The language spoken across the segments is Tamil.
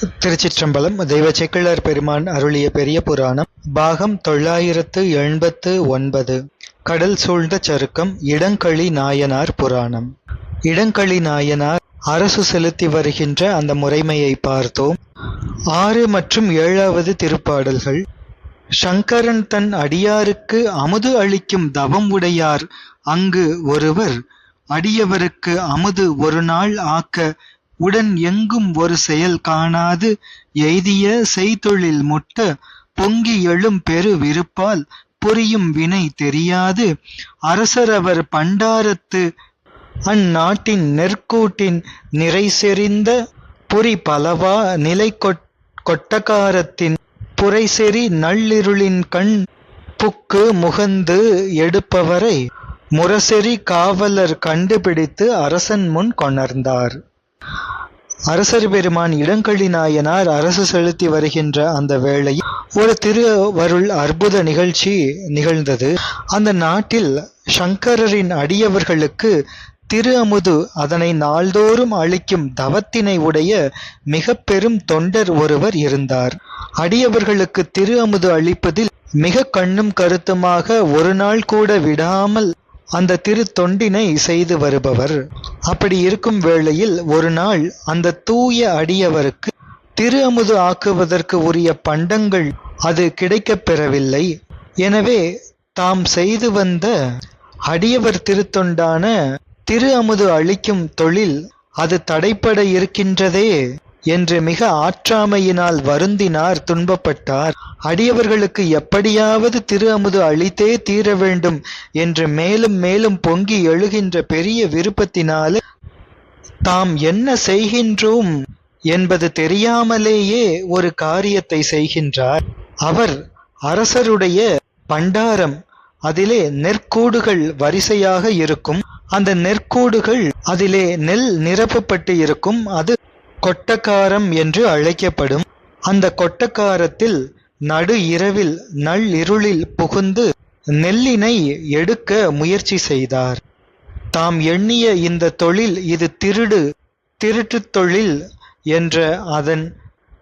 திருச்சிற்றம்பலம் தெய்வ செக்கிழர் பெருமான் அருளிய பெரிய புராணம் பாகம் தொள்ளாயிரத்து எண்பத்து ஒன்பது. கடல் சூழ்ந்த சருக்கம் இடங்களி நாயனார் புராணம். இடங்களி நாயனார் அரசு செலுத்தி வருகின்ற அந்த முறைமையை பார்த்தோம். ஆறு மற்றும் ஏழாவது திருப்பாடல்கள். சங்கரன் தன் அடியாருக்கு அமுது அளிக்கும் தவம் உடையார். அங்கு ஒருவர் அடியவருக்கு அமுது ஒரு நாள் ஆக்க உடன் எங்கும் ஒரு செயல் காணாது. எய்திய செய்தொழில் முட்ட பொங்கி எழும் பெரு விருப்பால் புரியும் வினை தெரியாது. அரசரவர் பண்டாரத்து அந்நாட்டின் நெற்கூட்டின் நிறை செறிந்த புரி பலவா நிலை கொட்- கொட்டகாரத்தின் புரைசெறி நள்ளிருளின் கண் புக்கு முகந்து எடுப்பவரை முரசெறி காவலர் கண்டுபிடித்து அரசன் முன் கொணர்ந்தார். அரசர் பெருமான் இடங்கழி நாயனார் அரசு செலுத்தி வருகின்ற அந்த வேளையில் ஒரு திருவருள் அற்புத நிகழ்ச்சி நிகழ்ந்தது. அந்த நாட்டில் சங்கரரின் அடியவர்களுக்கு திரு அமுது அதனை நாள்தோறும் அளிக்கும் தவத்தினை உடைய மிக பெரும் தொண்டர் ஒருவர் இருந்தார். அடியவர்களுக்கு திரு அமுது அளிப்பதில் மிக கண்ணும் கருத்துமாக ஒரு நாள் கூட விடாமல் அந்த திருத்தொண்டினை செய்து வருபவர். அப்படி இருக்கும் வேளையில் ஒரு நாள் அந்த தூய அடியவருக்கு திரு அமுது ஆக்குவதற்கு உரிய பண்டங்கள் அது கிடைக்கப் பெறவில்லை. எனவே தாம் செய்து வந்த அடியவர் திருத்தொண்டான திரு அமுது அளிக்கும் தொழில் அது தடைப்பட இருக்கின்றதே. என்று மிக ஆற்றாமையினால் வருந்தினார் துன்பப்பட்டார். அடியவர்களுக்கு எப்படியாவது திரு அமுது அளித்தே தீர வேண்டும் என்று மேலும் மேலும் பொங்கி எழுகின்ற பெரிய விருப்பத்தினாலே தாம் என்ன செய்கின்றோம்? என்பது தெரியாமலேயே ஒரு காரியத்தை செய்கின்றார். அவர் அரசருடைய பண்டாரம் அதிலே நெற்கூடுகள் வரிசையாக இருக்கும். அந்த நெற்கூடுகள் அதிலே நெல் நிரப்பப்பட்டு இருக்கும். அது கொட்டக்காரம் என்று அழைக்கப்படும். அந்த கொட்டக்காரத்தில் நடு இரவில் நள்ளிருளில் புகுந்து நெல்லினை எடுக்க முயற்சி செய்தார். தாம் எண்ணிய இந்த தொழில் இது திருடு திருட்டுத் தொழில் என்ற அதன்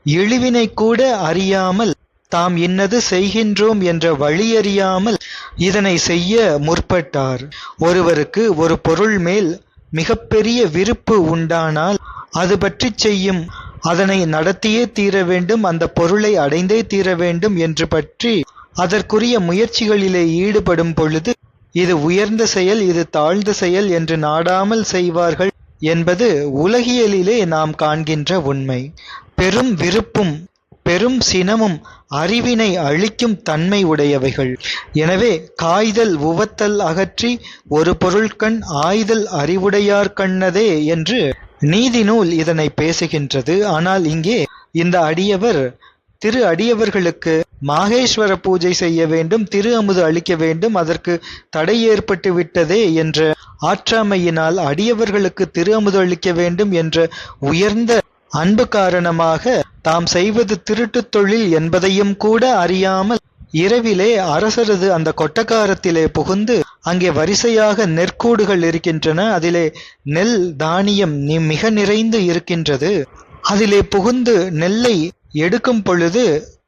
இழிவினை கூட அறியாமல் தாம் இன்னது செய்கின்றோம் என்ற வழியறியாமல் இதனை செய்ய முற்பட்டார். ஒருவருக்கு ஒரு பொருள் மேல் மிகப்பெரிய விருப்பு உண்டானால் அது பற்றி செய்யும். அதனை நடத்தியே தீர வேண்டும். அந்த பொருளை அடைந்தே தீர வேண்டும் என்று பற்றி அதற்குரிய முயற்சிகளிலே ஈடுபடும் பொழுது இது உயர்ந்த செயல் இது தாழ்ந்த செயல் என்று நாடாமல் செய்வார்கள் என்பது உலகியலிலே நாம் காண்கின்ற உண்மை. பெரும் விருப்பும் பெரும் சினமும் அறிவினை அழிக்கும் தன்மை உடையவைகள். எனவே காய்தல் உவத்தல் அகற்றி ஒரு பொருள்கண் ஆய்தல் அறிவுடையார் கண்ணதே என்று நீதி நூல் இதனை பேசுகின்றது. ஆனால் இங்கே இந்த அடியவர் திரு அடியவர்களுக்கு மாகேஸ்வர பூஜை செய்ய வேண்டும் திரு அமுது அளிக்க வேண்டும் அதற்கு தடை ஏற்பட்டு விட்டதே என்ற ஆற்றாமையினால் அடியவர்களுக்கு திரு அமுது அளிக்க வேண்டும் என்ற உயர்ந்த அன்பு காரணமாக தாம் செய்வது திருட்டுத் தொழில் என்பதையும் கூட அறியாமல் இரவிலே அரசரது அந்த கொட்டக்காரத்திலே புகுந்து அங்கே வரிசையாக நெற்கூடுகள் இருக்கின்றன. அதிலே நெல் தானியம் மிக நிறைந்து இருக்கின்றது. அதிலே புகுந்து நெல்லை எடுக்கும் பொழுது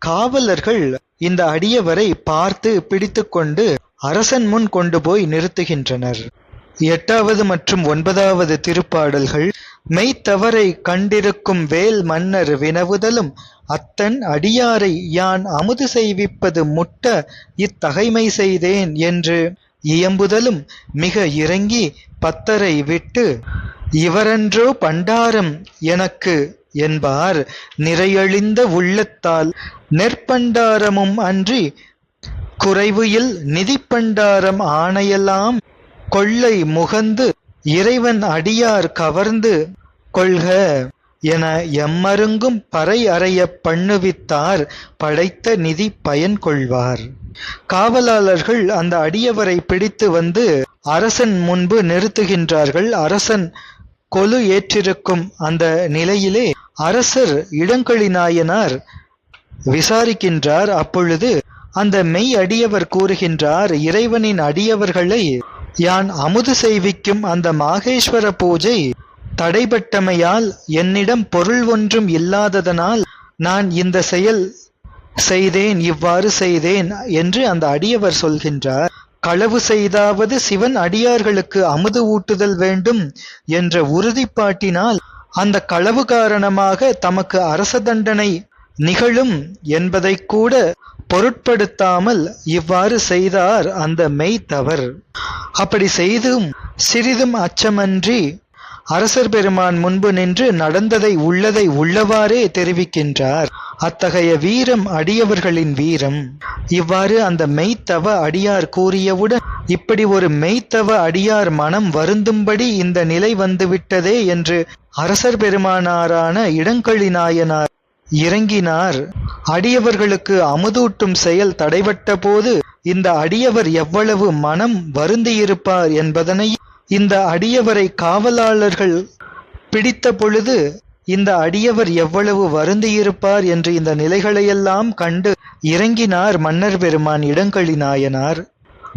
காவலர்கள் இந்த அடியவரை பார்த்து பிடித்துக்கொண்டு அரசன் முன் கொண்டு போய் நிறுத்துகின்றனர். எட்டாவது மற்றும் ஒன்பதாவது திருப்பாடல்கள் மெய்த்தவரை கண்டிருக்கும் வேல் மன்னர் வினவுதலும் அத்தன் அடியாரை யான் அமுது செய்விப்பது முட்ட இத்தகைமை செய்தேன் என்று இயம்புதலும் மிக இறங்கி பத்தரை விட்டு இவரன்றோ பண்டாரம் எனக்கு என்பார் நிறையழிந்த உள்ளத்தால் நெற்பண்டாரமும் அன்றி குறைவுயில் நிதிப்பண்டாரம் ஆணையெல்லாம் கொள்ளை முகந்து இறைவன் அடியார் கவர்ந்து கொள்க என எம்மருங்கும் பறை அறைய பண்ணுவித்தார் படைத்த நிதி பயன் கொள்வார். காவலாளர்கள் அந்த அடியவரை பிடித்து வந்து அரசன் முன்பு நிறுத்துகின்றார்கள். அரசன் கொலு ஏற்றிருக்கும் அந்த நிலையிலே அரசர் இடங்களி நாயனார் விசாரிக்கின்றார். அப்பொழுது அந்த மெய் அடியவர் கூறுகின்றார் இறைவனின் அடியவர்களை யான் அமுது செய்விக்கும் அந்த மாகேஸ்வர பூஜை தடைபட்டமையால் என்னிடம் பொருள் ஒன்றும் இல்லாததனால் நான் இந்த செயல் செய்தேன் இவ்வாறு செய்தேன் என்று அந்த அடியவர் சொல்கின்றார். களவு செய்தாவது சிவன் அடியார்களுக்கு அமுது ஊட்டுதல் வேண்டும் என்ற உறுதிப்பாட்டினால் அந்த களவு காரணமாக தமக்கு அரச தண்டனை நிகழும் என்பதை கூட பொருட்படுத்தாமல் இவ்வாறு செய்தார் அந்த மெய்த்தவர் அப்படி செய்தும் சிறிதும் அச்சமன்றி அரசர் பெருமான் முன்பு நின்று நடந்ததை உள்ளதை உள்ளவாறே தெரிவிக்கின்றார். அத்தகைய வீரம் அடியவர்களின் வீரம். இவ்வாறு அந்த மெய்த்தவ அடியார் கூறியவுடன் இப்படி ஒரு மெய்த்தவ அடியார் மனம் வருந்தும்படி இந்த நிலை வந்துவிட்டதே என்று அரசர் பெருமானாரான இடங்கழி நாயனார் இறங்கினார். அடியவர்களுக்கு அமுதூட்டும் செயல் தடைபட்ட போது இந்த அடியவர் எவ்வளவு மனம் வருந்தியிருப்பார் என்பதனை இந்த அடியவரை காவலாளர்கள் பிடித்த பொழுது இந்த அடியவர் எவ்வளவு வருந்தியிருப்பார் என்று இந்த நிலைகளையெல்லாம் கண்டு இறங்கினார் மன்னர் பெருமான் இடங்களி நாயனார்.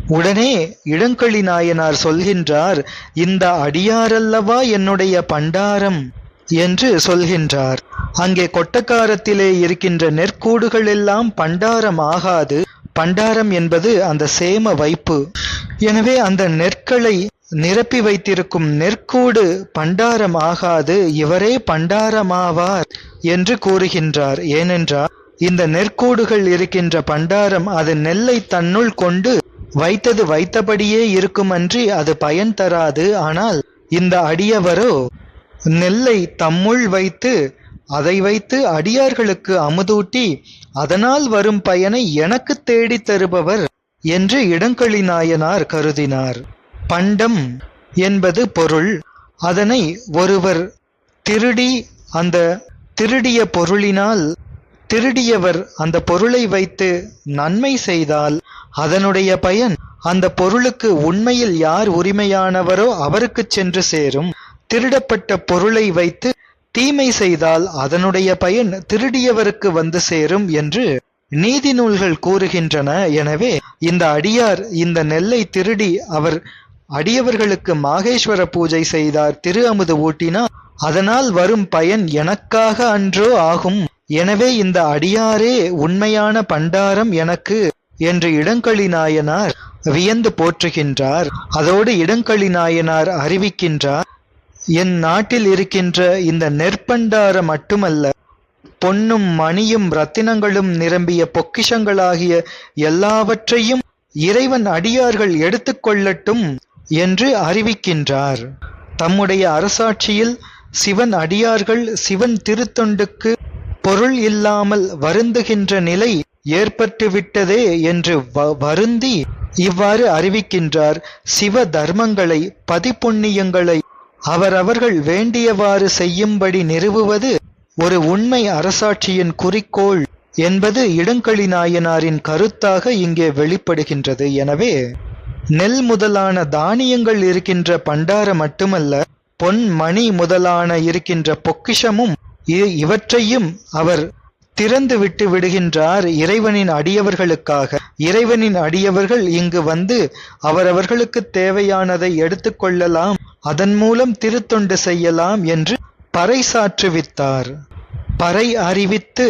உடனே இடங்களி நாயனார் சொல்கின்றார் இந்த அடியாரல்லவா என்னுடைய பண்டாரம்? என்று சொல்கின்றார். அங்கே கொட்டக்காரத்திலே இருக்கின்ற நெற்கூடுகள் எல்லாம் பண்டாரம் ஆகாது. பண்டாரம் என்பது அந்த சேம வைப்பு. எனவே அந்த நெற்களை நிரப்பி வைத்திருக்கும் நெற்கூடு பண்டாரம் ஆகாது. இவரே பண்டாரமாவார் என்று கூறுகின்றார். ஏனென்றால் இந்த நெற்கூடுகள் இருக்கின்ற பண்டாரம் அது நெல்லை தன்னுள் கொண்டு வைத்தது வைத்தபடியே இருக்குமன்றி அது பயன் தராது. ஆனால் இந்த அடியவரோ நெல்லை தம்முள் வைத்து அதை வைத்து அடியார்களுக்கு அமுதூட்டி அதனால் வரும் பயனை எனக்கு தேடித் தருபவர் என்று இடங்களி நாயனார் கருதினார். பண்டம் என்பது பொருள். அதனை ஒருவர் திருடி அந்த திருடிய பொருளினால் திருடியவர் அந்த பொருளை வைத்து நன்மை செய்தால் அதனுடைய பயன் அந்த பொருளுக்கு உண்மையில் யார் உரிமையானவரோ அவருக்குச் சென்று சேரும். திருடப்பட்ட பொருளை வைத்து தீமை செய்தால் அதனுடைய பயன் திருடியவருக்கு வந்து சேரும் என்று நீதி நூல்கள் கூறுகின்றன. எனவே இந்த அடியார் இந்த நெல்லை திருடி அவர் அடியவர்களுக்கு மாகேஸ்வர பூஜை செய்தார் திரு அமுது ஊட்டினார் அதனால் வரும் பயன் எனக்காக அன்றோ ஆகும். எனவே இந்த அடியாரே உண்மையான பண்டாரம் எனக்கு என்று இடங்களி நாயனார் வியந்து போற்றுகின்றார். அதோடு இடங்களி நாயனார் அறிவிக்கின்றார். என் நாட்டில் இருக்கின்ற இந்த நெற்பண்டார மட்டுமல்ல பொன்னும் மணியும் ரத்தினங்களும் நிரம்பிய பொக்கிஷங்களாகிய எல்லாவற்றையும் இறைவன் அடியார்கள் எடுத்துக்கொள்ளட்டும் என்று அறிவிக்கின்றார். தம்முடைய அரசாட்சியில் சிவன் அடியார்கள் சிவன் திருத்தொண்டுக்கு பொருள் இல்லாமல் வருந்துகின்ற நிலை ஏற்பட்டுவிட்டதே என்று வ- வருந்தி இவ்வாறு அறிவிக்கின்றார். சிவ தர்மங்களை பதிப்புண்ணியங்களை அவரவர்கள் வேண்டியவாறு செய்யும்படி நிறுவுவது ஒரு உண்மை அரசாட்சியின் குறிக்கோள் என்பது இடங்களி நாயனாரின் கருத்தாக இங்கே வெளிப்படுகின்றது. எனவே நெல் முதலான தானியங்கள் இருக்கின்ற பண்டார மட்டுமல்ல பொன் மணி முதலான இருக்கின்ற பொக்கிஷமும் இ- இவற்றையும் அவர் திறந்து விட்டு விடுகின்றார் இறைவனின் அடியவர்களுக்காக. இறைவனின் அடியவர்கள் இங்கு வந்து அவரவர்களுக்கு தேவையானதை எடுத்துக்கொள்ளலாம் அதன் மூலம் திருத்தொண்டு செய்யலாம் என்று பறைசாற்றுவித்தார். பறை அறிவித்து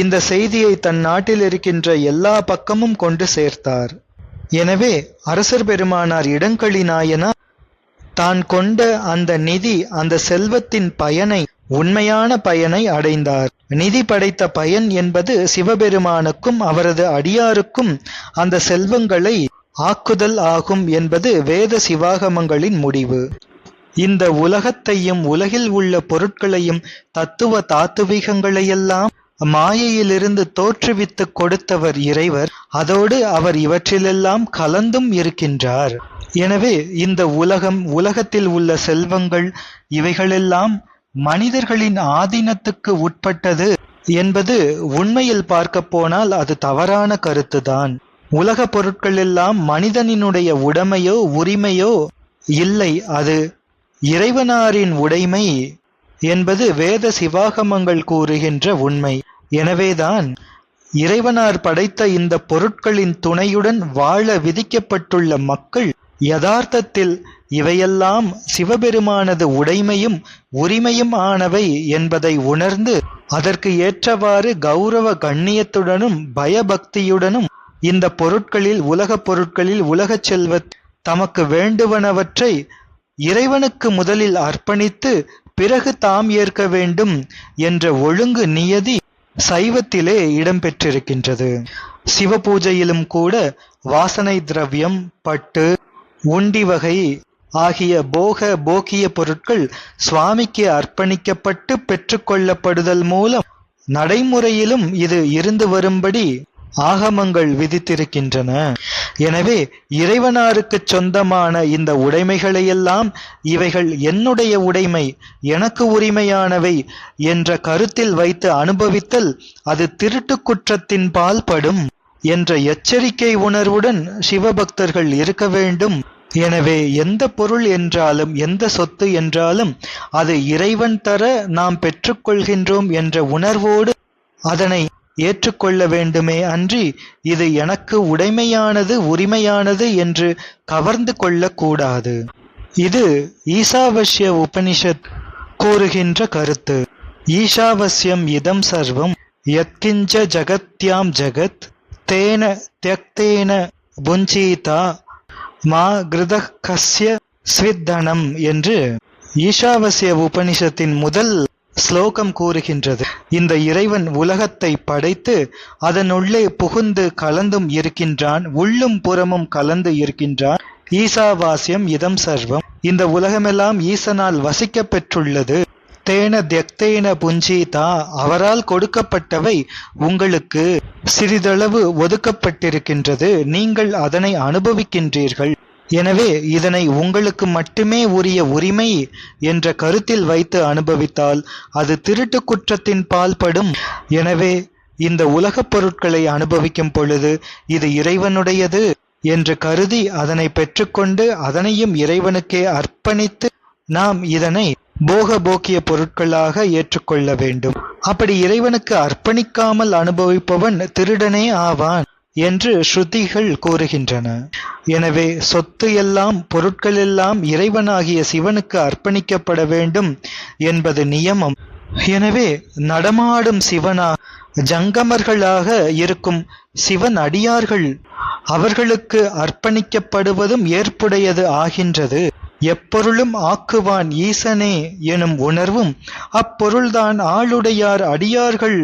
இந்த செய்தியை தன் நாட்டில் இருக்கின்ற எல்லா பக்கமும் கொண்டு சேர்த்தார். எனவே அரசர் பெருமானார் இடங்களி நாயனார் தான் கொண்ட அந்த நிதி அந்த செல்வத்தின் பயனை உண்மையான பயனை அடைந்தார். நிதி படைத்த பயன் என்பது சிவபெருமானுக்கும் அவரது அடியாருக்கும் அந்த செல்வங்களை ஆக்குதல் ஆகும் என்பது வேத சிவாகமங்களின் முடிவு. இந்த உலகத்தையும் உலகில் உள்ள பொருட்களையும் தத்துவ தாத்துவிகங்களையெல்லாம் மாயையிலிருந்து தோற்றுவித்து கொடுத்தவர் இறைவர். அதோடு அவர் இவற்றிலெல்லாம் கலந்தும் இருக்கின்றார். எனவே இந்த உலகம் உலகத்தில் உள்ள செல்வங்கள் இவைகளெல்லாம் மனிதர்களின் ஆதீனத்துக்கு உட்பட்டது என்பது உண்மையில் பார்க்க போனால் அது தவறான கருத்துதான். உலக பொருட்கள் எல்லாம் மனிதனினுடைய உடைமையோ உரிமையோ இல்லை. அது இறைவனாரின் உடைமை என்பது வேத சிவாகமங்கள் கூறுகின்ற உண்மை. எனவேதான் இறைவனார் படைத்த இந்த பொருட்களின் துணையுடன் வாழ விதிக்கப்பட்டுள்ள மக்கள் யதார்த்தத்தில் இவையெல்லாம் சிவபெருமானது உடைமையும் உரிமையும் ஆனவை என்பதை உணர்ந்து அதற்கு ஏற்றவாறு கௌரவ கண்ணியத்துடனும் பயபக்தியுடனும் இந்த பொருட்களில் உலகப் பொருட்களில் உலகச் செல்வ தமக்கு வேண்டுவனவற்றை இறைவனுக்கு முதலில் அர்ப்பணித்து பிறகு தாம் ஏற்க வேண்டும் என்ற ஒழுங்கு நியதி சைவத்திலே இடம்பெற்றிருக்கின்றது. சிவபூஜையிலும் கூட வாசனை திரவியம் பட்டு உண்டி வகை ஆகிய போக போக்கிய பொருட்கள் சுவாமிக்கு அர்ப்பணிக்கப்பட்டு பெற்றுக்கொள்ளப்படுதல் மூலம் நடைமுறையிலும் இது இருந்து வரும்படி ஆகமங்கள் விதித்திருக்கின்றன. எனவே இறைவனாருக்குச் சொந்தமான இந்த உடைமைகளையெல்லாம் இவைகள் என்னுடைய உடைமை எனக்கு உரிமையானவை என்ற கருத்தில் வைத்து அனுபவித்தல் அது திருட்டுக் குற்றத்தின் பால்படும் என்ற எச்சரிக்கை உணர்வுடன் சிவபக்தர்கள் இருக்க வேண்டும். எனவே எந்த பொருள் என்றாலும் எந்த சொத்து என்றாலும் அது இறைவன் தர நாம் பெற்றுக்கொள்கின்றோம் என்ற உணர்வோடு அதனை ஏற்றுக்கொள்ள வேண்டுமே அன்றி இது எனக்கு உடைமையானது உரிமையானது என்று கவர்ந்து கொள்ளக்கூடாது. இது ஈசாவசிய உபனிஷத் கூறுகின்ற கருத்து. ஈஷாவசியம் இதம் சர்வம் யத்கிஞ்ச ஜகத்யாம் ஜகத் தேன தியக்தேன புஞ்சீதா மா கிருதகஸ்ய ஸ்வித்தனம் என்று ஈஷாவசிய உபனிஷத்தின் முதல் ஸ்லோகம் கூறுகின்றது. இந்த இறைவன் உலகத்தை படைத்து அதனுள்ளே புகுந்து கலந்தும் இருக்கின்றான் உள்ளும் புறமும் கலந்து இருக்கின்றான். ஈசாவாசியம் இதம் சர்வம். இந்த உலகமெல்லாம் ஈசனால் வசிக்க பெற்றுள்ளது தேன தியக்தேன புஞ்சீதா அவரால் கொடுக்கப்பட்டவை உங்களுக்கு சிறிதளவு ஒதுக்கப்பட்டிருக்கின்றது. நீங்கள் அதனை அனுபவிக்கின்றீர்கள். எனவே இதனை உங்களுக்கு மட்டுமே உரிய உரிமை என்ற கருத்தில் வைத்து அனுபவித்தால் அது திருட்டு குற்றத்தின் பால்படும் எனவே இந்த உலகப் பொருட்களை அனுபவிக்கும் பொழுது இது இறைவனுடையது என்று கருதி அதனை பெற்றுக்கொண்டு அதனையும் இறைவனுக்கே அர்ப்பணித்து நாம் இதனை போக போக்கிய பொருட்களாக ஏற்றுக்கொள்ள வேண்டும். அப்படி இறைவனுக்கு அர்ப்பணிக்காமல் அனுபவிப்பவன் திருடனே ஆவான். என்று ஸ்ருதிகள் கூறுகின்றன. எனவே சொத்து எல்லாம் பொருட்கள் எல்லாம் இறைவனாகிய சிவனுக்கு அர்ப்பணிக்கப்பட வேண்டும் என்பது நியமம். எனவே நடமாடும் சிவனா ஜங்கமர்களாக இருக்கும் சிவன் அடியார்கள் அவர்களுக்கு அர்ப்பணிக்கப்படுவதும் ஏற்புடையது ஆகின்றது. எப்பொருளும் ஆக்குவான் ஈசனே எனும் உணர்வும் அப்பொருள்தான் ஆளுடையார் அடியார்கள்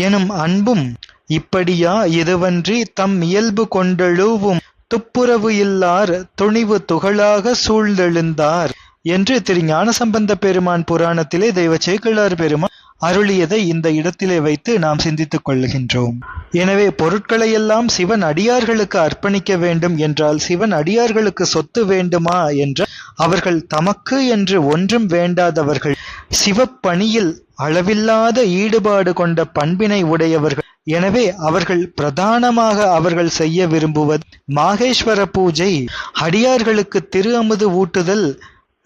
எனும் அன்பும் இப்படியா இதுவன்றி தம் இயல்பு கொண்டெழுவும்? துப்புரவு இல்லார் துணிவு துகளாக சூழ்ந்தெழுந்தார். என்று திரு ஞானசம்பந்த பெருமான் புராணத்திலே தெய்வ சேக்கிழார் பெருமான் அருளியதை இந்த இடத்திலே வைத்து நாம் சிந்தித்துக் கொள்ளுகின்றோம் எனவே பொருட்களையெல்லாம் சிவன் அடியார்களுக்கு அர்ப்பணிக்க வேண்டும் என்றால் சிவன் அடியார்களுக்கு சொத்து வேண்டுமா என்ற அவர்கள் தமக்கு என்று ஒன்றும் வேண்டாதவர்கள் சிவப்பணியில் அளவில்லாத ஈடுபாடு கொண்ட பண்பினை உடையவர்கள் எனவே அவர்கள் பிரதானமாக அவர்கள் செய்ய விரும்புவது மாகேஸ்வர பூஜை அடியார்களுக்கு திரு அமுது ஊட்டுதல்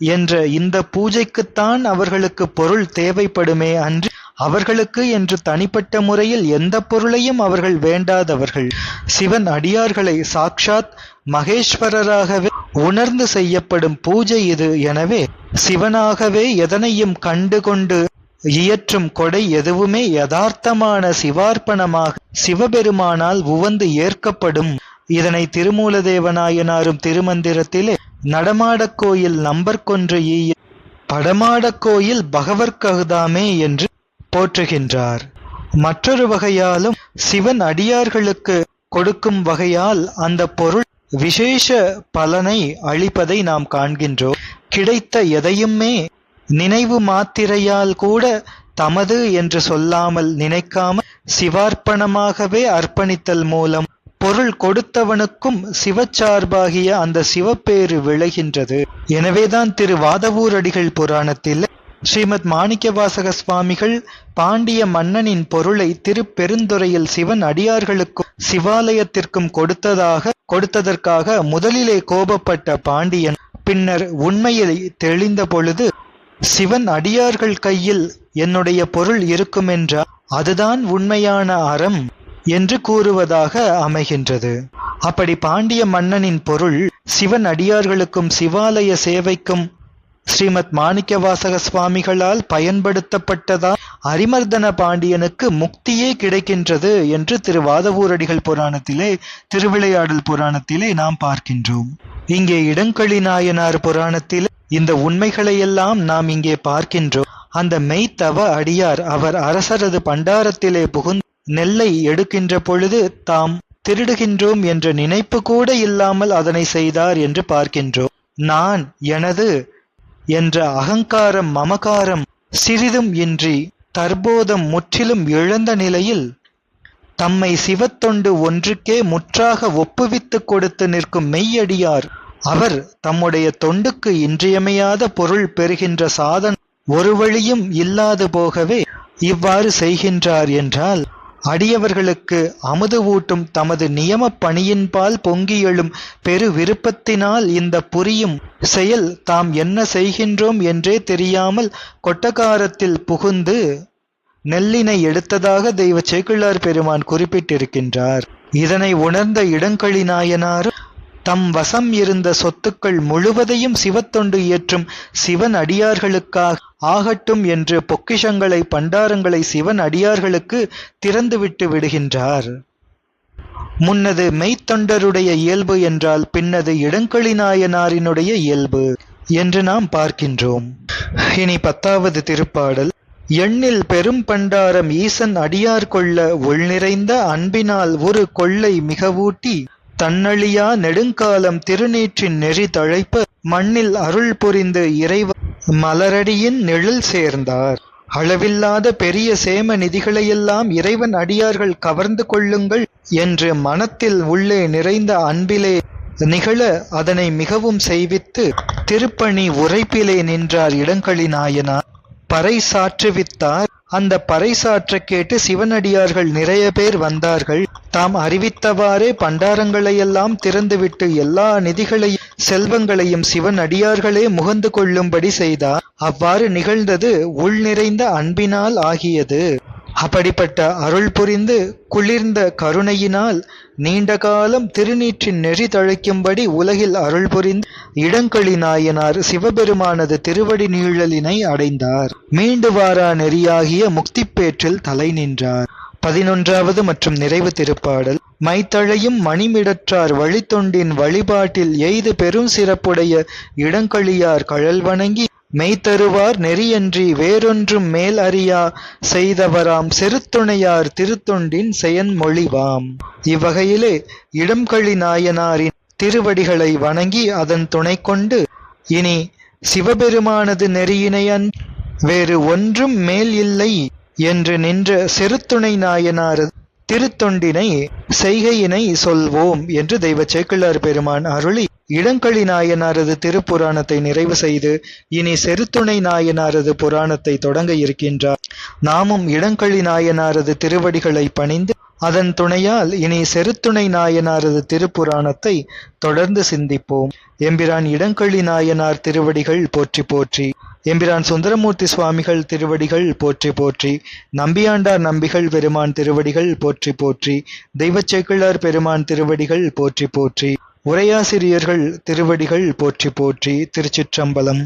என்ற இந்த பூஜைக்குத்தான் அவர்களுக்கு பொருள் தேவைப்படுமே அன்று அவர்களுக்கு என்று தனிப்பட்ட முறையில் எந்த பொருளையும் அவர்கள் வேண்டாதவர்கள். சிவன் அடியார்களை சாக்ஷாத் மகேஸ்வரராகவே உணர்ந்து செய்யப்படும் பூஜை இது. எனவே சிவனாகவே எதனையும் கண்டு கொண்டு இயற்றும் கொடை எதுவுமே யதார்த்தமான சிவார்ப்பணமாக சிவபெருமானால் உவந்து ஏற்கப்படும். இதனை திருமூலதேவனாயனாரும் திருமந்திரத்திலே நடமாடக் கோயில் நம்பர் ஈய படமாடக் கோயில் பகவற்ககுதாமே என்று போற்றுகின்றார். மற்றொரு வகையாலும் சிவன் அடியார்களுக்கு கொடுக்கும் வகையால் அந்த பொருள் விசேஷ பலனை அளிப்பதை நாம் காண்கின்றோம். கிடைத்த எதையுமே நினைவு மாத்திரையால் கூட தமது என்று சொல்லாமல் நினைக்காமல் சிவார்ப்பணமாகவே அர்ப்பணித்தல் மூலம் பொருள் கொடுத்தவனுக்கும் சிவச்சார்பாகிய அந்த சிவப்பேறு விளைகின்றது. எனவேதான் திரு வாதவூரடிகள் புராணத்தில் ஸ்ரீமத் மாணிக்கவாசக சுவாமிகள் பாண்டிய மன்னனின் பொருளை திருப்பெருந்துறையில் சிவன் அடியார்களுக்கும் சிவாலயத்திற்கும் கொடுத்ததாக கொடுத்ததற்காக முதலிலே கோபப்பட்ட பாண்டியன் பின்னர் உண்மையை தெளிந்த பொழுது சிவன் அடியார்கள் கையில் என்னுடைய பொருள் இருக்குமென்றால் அதுதான் உண்மையான அறம் என்று கூறுவதாக அமைகின்றது. அப்படி பாண்டிய மன்னனின் பொருள் சிவன் அடியார்களுக்கும் சிவாலய சேவைக்கும் ஸ்ரீமத் மாணிக்கவாசக சுவாமிகளால் பயன்படுத்தப்பட்டதால் அரிமர்தன பாண்டியனுக்கு முக்தியே கிடைக்கின்றது என்று திரு வாதவூரடிகள் புராணத்திலே திருவிளையாடல் புராணத்திலே நாம் பார்க்கின்றோம். இங்கே இடங்களி நாயனார் புராணத்தில் இந்த உண்மைகளையெல்லாம் நாம் இங்கே பார்க்கின்றோம். அந்த மெய்த்தவ அடியார் அவர் அரசரது பண்டாரத்திலே புகுந்து நெல்லை எடுக்கின்ற பொழுது தாம் திருடுகின்றோம் என்ற நினைப்பு கூட இல்லாமல் அதனை செய்தார் என்று பார்க்கின்றோம். நான் எனது என்ற அகங்காரம் மமகாரம் சிறிதும் இன்றி தற்போதம் முற்றிலும் இழந்த நிலையில் தம்மை சிவத்தொண்டு ஒன்றுக்கே முற்றாக ஒப்புவித்துக் கொடுத்து நிற்கும் மெய்யடியார் அவர் தம்முடைய தொண்டுக்கு இன்றியமையாத பொருள் பெறுகின்ற சாதன் ஒரு வழியும் இல்லாது போகவே இவ்வாறு செய்கின்றார் என்றால் அடியவர்களுக்கு அமுது ஊட்டும் தமது நியம பணியின்பால் பொங்கி எழும் பெரு விருப்பத்தினால் இந்த புரியும் செயல் தாம் என்ன செய்கின்றோம் என்றே தெரியாமல் கொட்டகாரத்தில் புகுந்து நெல்லினை எடுத்ததாக தெய்வ சேக்கிழார் பெருமான் குறிப்பிட்டிருக்கின்றார். இதனை உணர்ந்த இடங்களி நாயனார் தம் வசம் இருந்த சொத்துக்கள் முழுவதையும் சிவத்தொண்டு இயற்றும் சிவன் அடியார்களுக்காக ஆகட்டும் என்று பொக்கிஷங்களை பண்டாரங்களை சிவன் அடியார்களுக்கு திறந்துவிட்டு விடுகின்றார். முன்னது மெய்த்தொண்டருடைய இயல்பு என்றால் பின்னது இடங்களிநாயனாரினுடைய இயல்பு என்று நாம் பார்க்கின்றோம். இனி பத்தாவது திருப்பாடல். எண்ணில் பெரும் பண்டாரம் ஈசன் அடியார் கொள்ள உள்நிறைந்த அன்பினால் ஒரு கொள்ளை மிகவூட்டி தன்னழியா நெடுங்காலம் திருநீற்றின் நெறி தழைப்ப மண்ணில் அருள் புரிந்து இறைவ மலரடியின் நிழல் சேர்ந்தார். அளவில்லாத பெரிய சேம நிதிகளையெல்லாம் இறைவன் அடியார்கள் கவர்ந்து கொள்ளுங்கள் என்று மனத்தில் உள்ளே நிறைந்த அன்பிலே நிகழ அதனை மிகவும் செய்வித்து திருப்பணி உரைப்பிலே நின்றார் இடங்களி பறை சாற்றுவித்தார். அந்த பறைசாற்ற கேட்டு சிவனடியார்கள் நிறைய பேர் வந்தார்கள். தாம் அறிவித்தவாறே பண்டாரங்களையெல்லாம் திறந்துவிட்டு எல்லா நிதிகளையும் செல்வங்களையும் சிவன் அடியார்களே முகந்து கொள்ளும்படி செய்தார். அவ்வாறு நிகழ்ந்தது உள் நிறைந்த அன்பினால் ஆகியது. அப்படிப்பட்ட அருள் புரிந்து குளிர்ந்த கருணையினால் நீண்ட காலம் திருநீற்றின் நெறி தழைக்கும்படி உலகில் அருள் புரிந்து இடங்களி நாயனார் சிவபெருமானது திருவடி நீழலினை அடைந்தார். மீண்டு வாரா நெறியாகிய முக்திப்பேற்றில் தலை நின்றார். பதினொன்றாவது மற்றும் நிறைவு திருப்பாடல். மைத்தழையும் மணிமிடற்றார் வழித்தொண்டின் வழிபாட்டில் எய்து பெரும் சிறப்புடைய இடங்களியார் கழல் வணங்கி மெய்தருவார் நெறியன்றி வேறொன்றும் மேல் அறியா செய்தவராம் செருத்துணையார் திருத்தொண்டின் செயன்மொழிவாம். இவ்வகையிலே இடம்களி நாயனாரின் திருவடிகளை வணங்கி அதன் துணை கொண்டு இனி சிவபெருமானது நெறியினையன் வேறு ஒன்றும் மேல் இல்லை என்று நின்ற செருத்துணை நாயனார் திருத்தொண்டினை செய்கையினை சொல்வோம் என்று தெய்வ சேக்கிழார் பெருமான் அருளி. இடங்களி நாயனாரது திருப்புராணத்தை நிறைவு செய்து இனி செருத்துணை நாயனாரது புராணத்தை தொடங்க இருக்கின்றார். நாமும் இடங்களி நாயனாரது திருவடிகளை பணிந்து அதன் துணையால் இனி செருத்துணை நாயனாரது திருப்புராணத்தை தொடர்ந்து சிந்திப்போம். எம்பிரான் இடங்களி நாயனார் திருவடிகள் போற்றி போற்றி. எம்பிரான் சுந்தரமூர்த்தி சுவாமிகள் திருவடிகள் போற்றி போற்றி நம்பியாண்டார் நம்பிகள் பெருமான் திருவடிகள் போற்றி போற்றி தெய்வச்சேக்கிழார் பெருமான் திருவடிகள் போற்றி போற்றி உரையாசிரியர்கள் திருவடிகள் போற்றி போற்றி திருச்சிற்றம்பலம்.